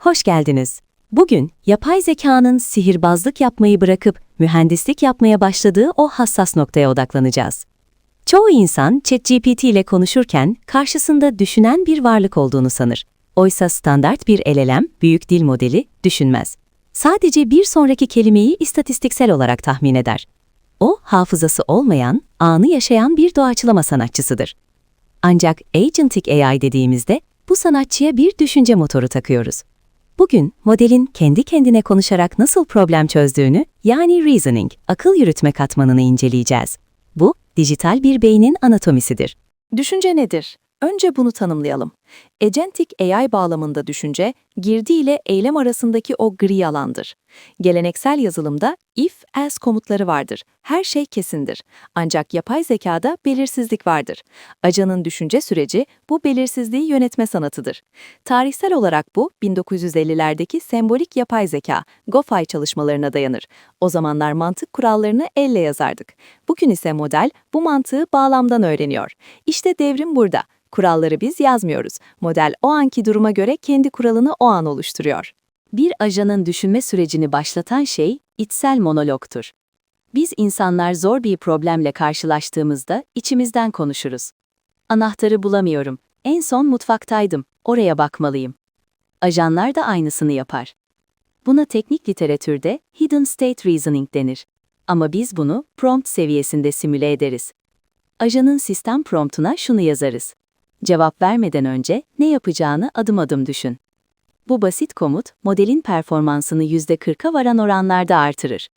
Hoş geldiniz. Bugün yapay zekanın sihirbazlık yapmayı bırakıp mühendislik yapmaya başladığı o hassas noktaya odaklanacağız. Çoğu insan ChatGPT ile konuşurken karşısında düşünen bir varlık olduğunu sanır. Oysa standart bir LLM, büyük dil modeli, düşünmez. Sadece bir sonraki kelimeyi istatistiksel olarak tahmin eder. O, hafızası olmayan, anı yaşayan bir doğaçlama sanatçısıdır. Ancak Agentic AI dediğimizde bu sanatçıya bir düşünce motoru takıyoruz. Bugün modelin kendi kendine konuşarak nasıl problem çözdüğünü, yani reasoning, akıl yürütme katmanını inceleyeceğiz. Bu, dijital bir beynin anatomisidir. Düşünce nedir? Önce bunu tanımlayalım. Agentic AI bağlamında düşünce, girdi ile eylem arasındaki o gri alandır. Geleneksel yazılımda if-else komutları vardır. Her şey kesindir. Ancak yapay zekada belirsizlik vardır. Ajanın düşünce süreci bu belirsizliği yönetme sanatıdır. Tarihsel olarak bu 1950'lerdeki sembolik yapay zeka, GoFi çalışmalarına dayanır. O zamanlar mantık kurallarını elle yazardık. Bugün ise model bu mantığı bağlamdan öğreniyor. İşte devrim burada. Kuralları biz yazmıyoruz. Model o anki duruma göre kendi kuralını o an oluşturuyor. Bir ajanın düşünme sürecini başlatan şey içsel monologtur. Biz insanlar zor bir problemle karşılaştığımızda içimizden konuşuruz. Anahtarı bulamıyorum. En son mutfaktaydım. Oraya bakmalıyım. Ajanlar da aynısını yapar. Buna teknik literatürde hidden state reasoning denir. Ama biz bunu prompt seviyesinde simüle ederiz. Ajanın sistem promptuna şunu yazarız. Cevap vermeden önce ne yapacağını adım adım düşün. Bu basit komut, modelin performansını %40'a varan oranlarda artırır.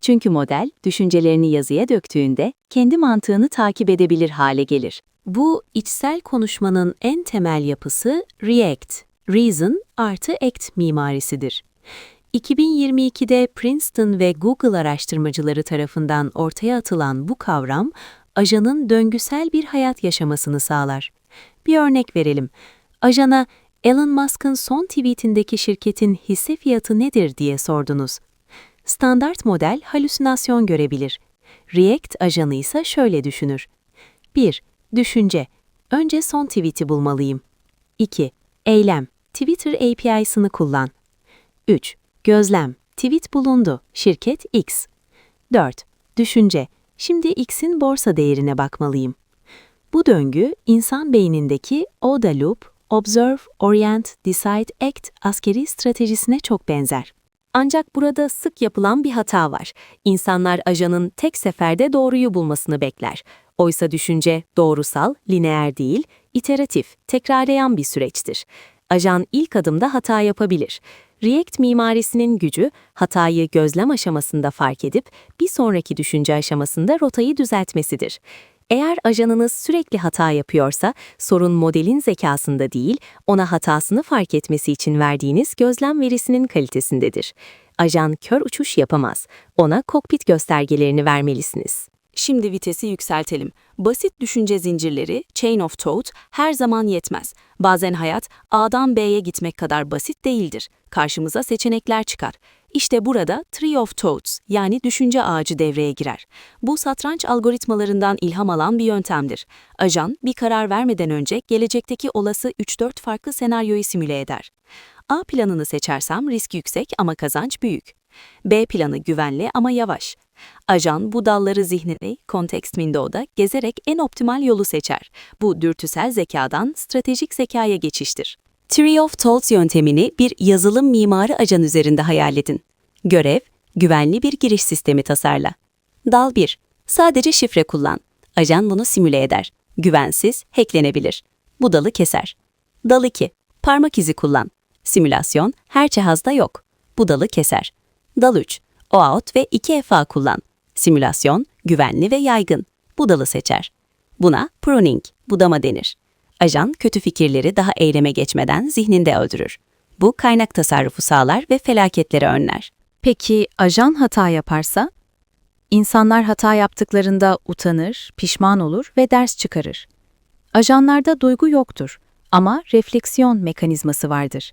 Çünkü model, düşüncelerini yazıya döktüğünde kendi mantığını takip edebilir hale gelir. Bu, içsel konuşmanın en temel yapısı REACT, Reason artı Act mimarisidir. 2022'de Princeton ve Google araştırmacıları tarafından ortaya atılan bu kavram, ajanın döngüsel bir hayat yaşamasını sağlar. Bir örnek verelim. Ajana, Elon Musk'ın son tweetindeki şirketin hisse fiyatı nedir diye sordunuz. Standart model halüsinasyon görebilir. React ajanı ise şöyle düşünür. 1. Düşünce. Önce son tweet'i bulmalıyım. 2. Eylem. Twitter API'sını kullan. 3. Gözlem. Tweet bulundu. Şirket X. 4. Düşünce. Şimdi X'in borsa değerine bakmalıyım. Bu döngü, insan beynindeki ODA loop, Observe, Orient, Decide, Act askeri stratejisine çok benzer. Ancak burada sık yapılan bir hata var. İnsanlar ajanın tek seferde doğruyu bulmasını bekler. Oysa düşünce doğrusal, lineer değil, iteratif, tekrarlayan bir süreçtir. Ajan ilk adımda hata yapabilir. React mimarisinin gücü, hatayı gözlem aşamasında fark edip bir sonraki düşünce aşamasında rotayı düzeltmesidir. Eğer ajanınız sürekli hata yapıyorsa, sorun modelin zekasında değil, ona hatasını fark etmesi için verdiğiniz gözlem verisinin kalitesindedir. Ajan kör uçuş yapamaz. Ona kokpit göstergelerini vermelisiniz. Şimdi vitesi yükseltelim. Basit düşünce zincirleri, chain of thought, her zaman yetmez. Bazen hayat A'dan B'ye gitmek kadar basit değildir. Karşımıza seçenekler çıkar. İşte burada Tree of Thoughts yani düşünce ağacı devreye girer. Bu satranç algoritmalarından ilham alan bir yöntemdir. Ajan bir karar vermeden önce gelecekteki olası 3-4 farklı senaryoyu simüle eder. A planını seçersem risk yüksek ama kazanç büyük. B planı güvenli ama yavaş. Ajan bu dalları zihnini context window'da gezerek en optimal yolu seçer. Bu dürtüsel zekadan stratejik zekaya geçiştir. Tree of Thoughts yöntemini bir yazılım mimarı ajan üzerinde hayal edin. Görev, güvenli bir giriş sistemi tasarla. Dal 1. Sadece şifre kullan. Ajan bunu simüle eder. Güvensiz, hacklenebilir. Bu dalı keser. Dal 2. Parmak izi kullan. Simülasyon her cihazda yok. Bu dalı keser. Dal 3. OAuth ve 2FA kullan. Simülasyon güvenli ve yaygın. Bu dalı seçer. Buna pruning, budama denir. Ajan kötü fikirleri daha eyleme geçmeden zihninde öldürür. Bu kaynak tasarrufu sağlar ve felaketleri önler. Peki ajan hata yaparsa? İnsanlar hata yaptıklarında utanır, pişman olur ve ders çıkarır. Ajanlarda duygu yoktur ama refleksiyon mekanizması vardır.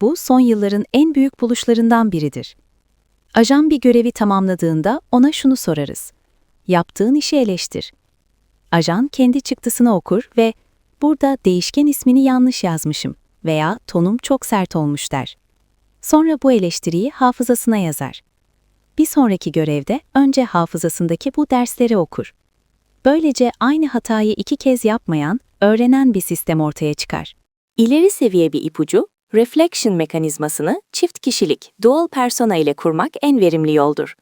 Bu son yılların en büyük buluşlarından biridir. Ajan bir görevi tamamladığında ona şunu sorarız. Yaptığın işi eleştir. Ajan kendi çıktısını okur ve burada değişken ismini yanlış yazmışım veya tonum çok sert olmuş der. Sonra bu eleştiriyi hafızasına yazar. Bir sonraki görevde önce hafızasındaki bu dersleri okur. Böylece aynı hatayı iki kez yapmayan, öğrenen bir sistem ortaya çıkar. İleri seviye bir ipucu, reflection mekanizmasını çift kişilik, dual persona ile kurmak en verimli yoldur.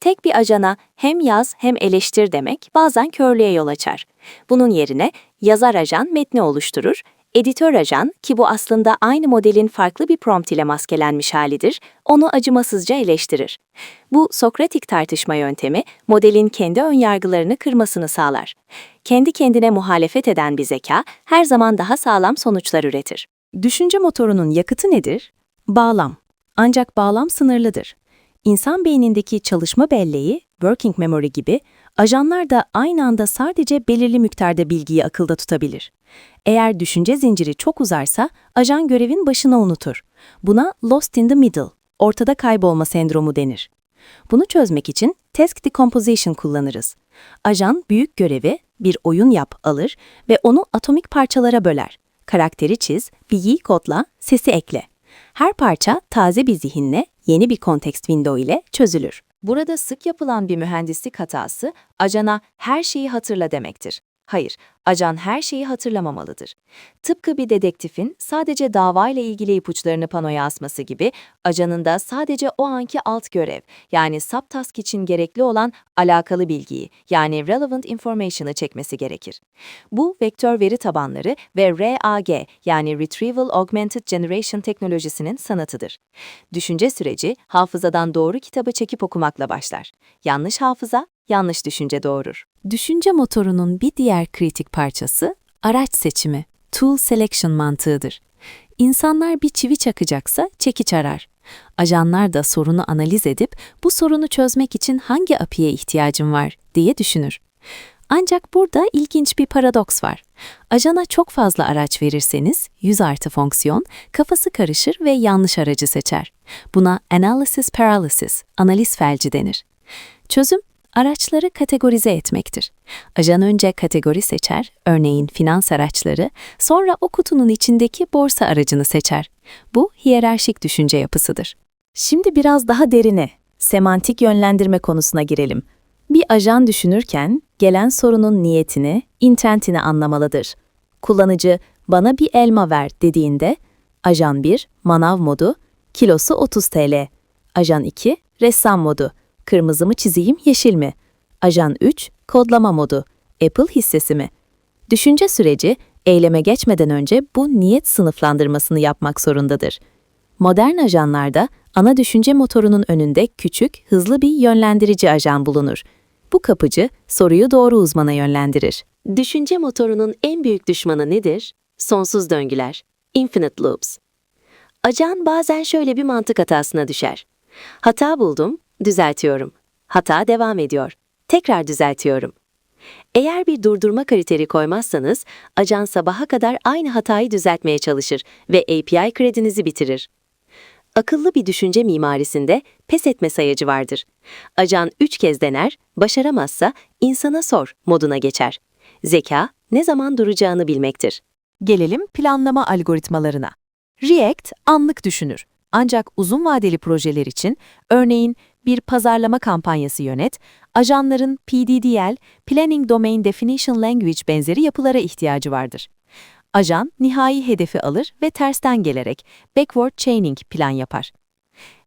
Tek bir ajana hem yaz hem eleştir demek bazen körlüğe yol açar. Bunun yerine yazar ajan metni oluşturur, editör ajan ki bu aslında aynı modelin farklı bir prompt ile maskelenmiş halidir, onu acımasızca eleştirir. Bu Sokratik tartışma yöntemi modelin kendi önyargılarını kırmasını sağlar. Kendi kendine muhalefet eden bir zeka her zaman daha sağlam sonuçlar üretir. Düşünce motorunun yakıtı nedir? Bağlam. Ancak bağlam sınırlıdır. İnsan beynindeki çalışma belleği, working memory gibi, ajanlar da aynı anda sadece belirli miktarda bilgiyi akılda tutabilir. Eğer düşünce zinciri çok uzarsa, ajan görevin başına unutur. Buna lost in the middle, ortada kaybolma sendromu denir. Bunu çözmek için task decomposition kullanırız. Ajan büyük görevi bir oyun yap alır ve onu atomik parçalara böler. Karakteri çiz, bilgiyi kodla, sesi ekle. Her parça taze bir zihinle, yeni bir context window ile çözülür. Burada sık yapılan bir mühendislik hatası, ajana her şeyi hatırla demektir. Hayır, ajan her şeyi hatırlamamalıdır. Tıpkı bir dedektifin sadece davayla ilgili ipuçlarını panoya asması gibi, ajanın da sadece o anki alt görev, yani subtask için gerekli olan alakalı bilgiyi, yani relevant information'ı çekmesi gerekir. Bu vektör veri tabanları ve RAG yani Retrieval Augmented Generation teknolojisinin sanatıdır. Düşünce süreci hafızadan doğru kitabı çekip okumakla başlar. Yanlış hafıza, yanlış düşünce doğurur. Düşünce motorunun bir diğer kritik parçası araç seçimi, tool selection mantığıdır. İnsanlar bir çivi çakacaksa çekiç arar. Ajanlar da sorunu analiz edip bu sorunu çözmek için hangi API'ye ihtiyacım var diye düşünür. Ancak burada ilginç bir paradoks var. Ajana çok fazla araç verirseniz, 100 artı fonksiyon, kafası karışır ve yanlış aracı seçer. Buna analysis paralysis, analiz felci denir. Çözüm, araçları kategorize etmektir. Ajan önce kategori seçer, örneğin finans araçları, sonra o kutunun içindeki borsa aracını seçer. Bu hiyerarşik düşünce yapısıdır. Şimdi biraz daha derine, semantik yönlendirme konusuna girelim. Bir ajan düşünürken gelen sorunun niyetini, intentini anlamalıdır. Kullanıcı bana bir elma ver dediğinde ajan 1 manav modu kilosu 30 TL. Ajan 2 ressam modu kırmızı mı çizeyim yeşil mi? Ajan 3 kodlama modu Apple hissesi mi? Düşünce süreci eyleme geçmeden önce bu niyet sınıflandırmasını yapmak zorundadır. Modern ajanlarda ana düşünce motorunun önünde küçük, hızlı bir yönlendirici ajan bulunur. Bu kapıcı soruyu doğru uzmana yönlendirir. Düşünce motorunun en büyük düşmanı nedir? Sonsuz döngüler, infinite loops. Ajan bazen şöyle bir mantık hatasına düşer. Hata buldum, düzeltiyorum. Hata devam ediyor. Tekrar düzeltiyorum. Eğer bir durdurma kriteri koymazsanız, ajan sabaha kadar aynı hatayı düzeltmeye çalışır ve API kredinizi bitirir. Akıllı bir düşünce mimarisinde pes etme sayacı vardır. Ajan üç kez dener, başaramazsa insana sor moduna geçer. Zeka, ne zaman duracağını bilmektir. Gelelim planlama algoritmalarına. React anlık düşünür. Ancak uzun vadeli projeler için, örneğin bir pazarlama kampanyası yönet, ajanların PDDL, Planning Domain Definition Language benzeri yapılara ihtiyacı vardır. Ajan nihai hedefi alır ve tersten gelerek backward chaining plan yapar.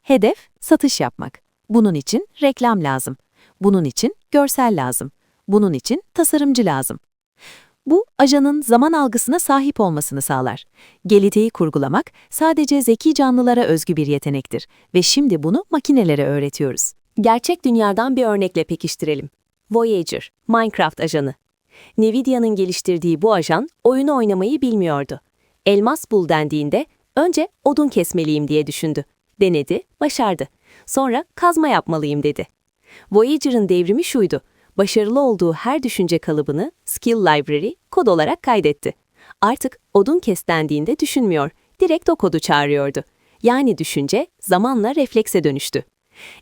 Hedef satış yapmak. Bunun için reklam lazım. Bunun için görsel lazım. Bunun için tasarımcı lazım. Bu, ajanın zaman algısına sahip olmasını sağlar. Geliteyi kurgulamak sadece zeki canlılara özgü bir yetenektir ve şimdi bunu makinelere öğretiyoruz. Gerçek dünyadan bir örnekle pekiştirelim. Voyager, Minecraft ajanı. Nvidia'nın geliştirdiği bu ajan oyunu oynamayı bilmiyordu. Elmas bul dendiğinde önce odun kesmeliyim diye düşündü. Denedi, başardı. Sonra kazma yapmalıyım dedi. Voyager'ın devrimi şuydu. Başarılı olduğu her düşünce kalıbını Skill Library kod olarak kaydetti. Artık odun kes dendiğinde düşünmüyor, direkt o kodu çağırıyordu. Yani düşünce zamanla reflekse dönüştü.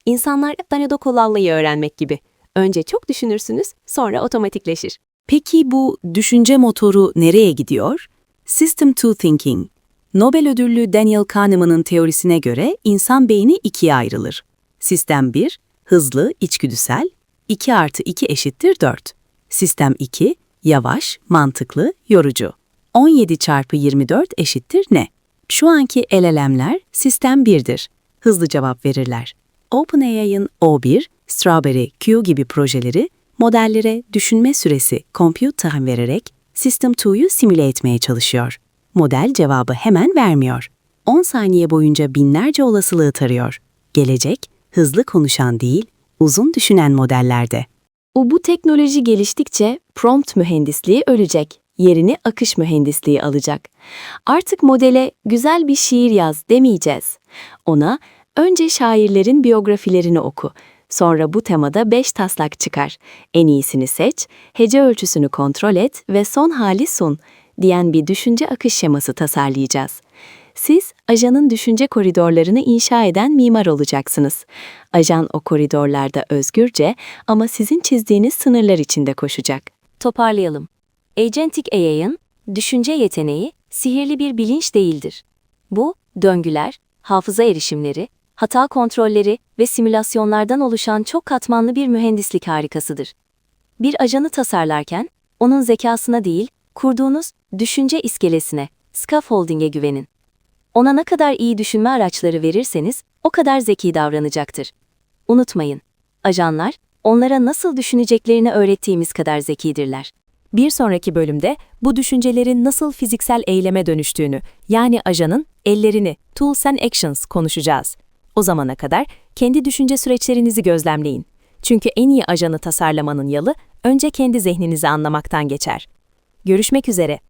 İnsanlar Danedokolallayı öğrenmek gibi. Önce çok düşünürsünüz, sonra otomatikleşir. Peki bu düşünce motoru nereye gidiyor? System to Thinking. Nobel ödüllü Daniel Kahneman'ın teorisine göre insan beyni ikiye ayrılır. Sistem 1, hızlı, içgüdüsel, 2 artı 2 eşittir 4. Sistem 2, yavaş, mantıklı, yorucu. 17 çarpı 24 eşittir ne? Şu anki LLM'ler sistem 1'dir. Hızlı cevap verirler. OpenAI'ın O1, Strawberry, Q gibi projeleri modellere düşünme süresi compute time vererek System 2'yu simüle etmeye çalışıyor. Model cevabı hemen vermiyor. 10 saniye boyunca binlerce olasılığı tarıyor. Gelecek, hızlı konuşan değil, uzun düşünen modellerde. Bu teknoloji geliştikçe prompt mühendisliği ölecek. Yerini akış mühendisliği alacak. Artık modele güzel bir şiir yaz demeyeceğiz. Ona önce şairlerin biyografilerini oku. Sonra bu temada 5 taslak çıkar. En iyisini seç, hece ölçüsünü kontrol et ve son hali sun diyen bir düşünce akış şeması tasarlayacağız. Siz ajanın düşünce koridorlarını inşa eden mimar olacaksınız. Ajan o koridorlarda özgürce ama sizin çizdiğiniz sınırlar içinde koşacak. Toparlayalım. Agentic AI'ın düşünce yeteneği sihirli bir bilinç değildir. Bu, döngüler, hafıza erişimleri, hata kontrolleri ve simülasyonlardan oluşan çok katmanlı bir mühendislik harikasıdır. Bir ajanı tasarlarken, onun zekasına değil, kurduğunuz düşünce iskelesine, scaffolding'e güvenin. Ona ne kadar iyi düşünme araçları verirseniz, o kadar zeki davranacaktır. Unutmayın, ajanlar, onlara nasıl düşüneceklerini öğrettiğimiz kadar zekidirler. Bir sonraki bölümde bu düşüncelerin nasıl fiziksel eyleme dönüştüğünü, yani ajanın ellerini, tools and actions konuşacağız. O zamana kadar kendi düşünce süreçlerinizi gözlemleyin. Çünkü en iyi ajanı tasarlamanın yalı önce kendi zihninizi anlamaktan geçer. Görüşmek üzere.